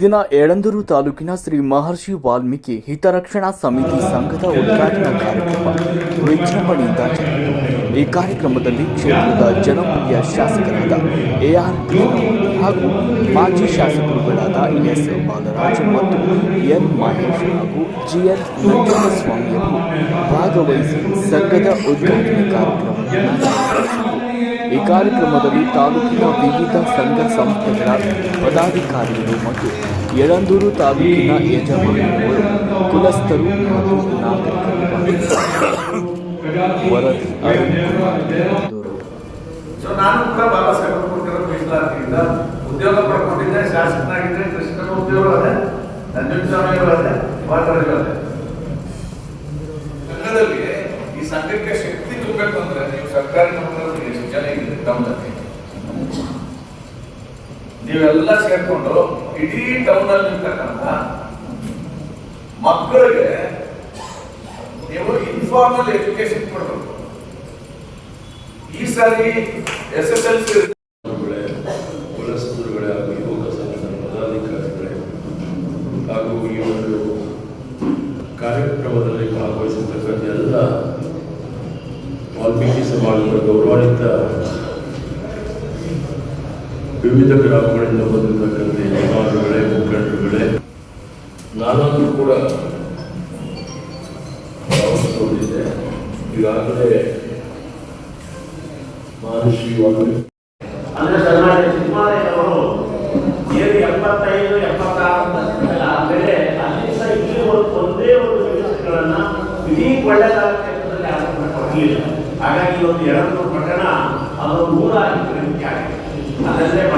ದಿನ ಯಳಂದೂರು ತಾಲೂಕಿನ ಶ್ರೀ ಮಹರ್ಷಿ ವಾಲ್ಮೀಕಿ ಹಿತರಕ್ಷಣಾ ಸಮಿತಿ ಸಂಘದ ಉದ್ಘಾಟನಾ ಕಾರ್ಯಕ್ರಮ ವಿಜೃಂಭಣೆಯಿಂದ ಈ ಕಾರ್ಯಕ್ರಮದಲ್ಲಿ ಕ್ಷೇತ್ರದ ಜನಪ್ರಿಯ ಶಾಸಕರಾದ ಎಆರ್ ಹಾಗೂ ಮಾಜಿ ಶಾಸಕರುಗಳಾದ ಎಸ್. ಬಾಲರಾಜ್ ಮತ್ತು ಎನ್. ಮಹೇಶ್ ಹಾಗೂ ಜಿಎನ್ ನಂಜನಸ್ವಾಮಿಯವರು ಭಾಗವಹಿಸಿ ಸಂಘದ ಉದ್ಘಾಟನಾ ಕಾರ್ಯಕ್ರಮ ಕಾರ್ಯಕ್ರಮದಲ್ಲಿ ತಾಲೂಕಿನ ವಿವಿಧ ಸಂಘ ಸಂಸ್ಥೆಗಳ ಪದಾಧಿಕಾರಿಗಳು ಮತ್ತು ಯಳಂದೂರು ತಾಲೂಕಿನ ಯಜಮಾನರು, ಕುಲಸ್ಥರು ಮತ್ತು ನಾಗರಿಕರು ಉದ್ಯೋಗ ಪಡ್ಕೊಂಡಿದ್ದೆ, ಶಾಸಕನಾಗಿದ್ದೆ ಕೃಷ್ಣನ ಉದ್ಯೋಗ ಅದೇ ಅದೇ ನೀವೆಲ್ಲ ಸೇರ್ಕೊಂಡು ಇಡೀ ಟೌನ್ ಅಲ್ಲಿ ಇರ್ತಕ್ಕಂತ ಮಕ್ಕಳಿಗೆ ನೀವು ಇನ್ಫಾರ್ಮಲ್ ಎಜುಕೇಶನ್ ಕೊಡಬೇಕು. ಈ ಸಾರಿ ಎಸ್ ಎಸ್ ಎಲ್ ಸಿ ಗಳೇ ಹಾಗೂ ಯುವಕ ಸಂಘದ ಹಾಗೂ ಈ ಒಂದು ಕಾರ್ಯಕ್ರಮದಲ್ಲಿ ಭಾಗವಹಿಸಿರ್ತಕ್ಕಂಥ ಎಲ್ಲ ವಾಲ್ಮೀಕಿ ಸಮಾಜದ ಗೌರವಾನ್ವಿತ ವಿವಿಧ ಗ್ರಾಮಗಳಿಂದ ಬಂದಿರತಕ್ಕಂಥ ಯಜಮಾನರುಗಳೇ ಮುಖಂಡರುಗಳೇ, ನಾನಂತೂ ಕೂಡ ಭಾವಿಸಿಕೊಂಡಿದ್ದೆ. ಈಗಾಗಲೇ ಮಹರ್ಷಿ ಅಂದ್ರೆ ಸನ್ಮಾನ್ಯ ಸಿದ್ದರಾಮಯ್ಯನವರು ಏನು ಎಪ್ಪತ್ತೈದು, ಎಪ್ಪತ್ತಾರು ಆದ್ಮೇಲೆ ಅಲ್ಲಿಂದ ಒಂದು ಒಂದೇ ವಿಷಯಗಳನ್ನ ಇಡೀ ಕೊಳ್ಳೇಗಾಲ ಕ್ಷೇತ್ರದಲ್ಲಿ ಹಾಗಾಗಿ ಒಂದು ಯಳಂದೂರು ಪಟ್ಟಣ ಅದೊಂದು ಊರಾಗಿ ಪರಿಣತಿ ಆಗಿದೆ Aliás, é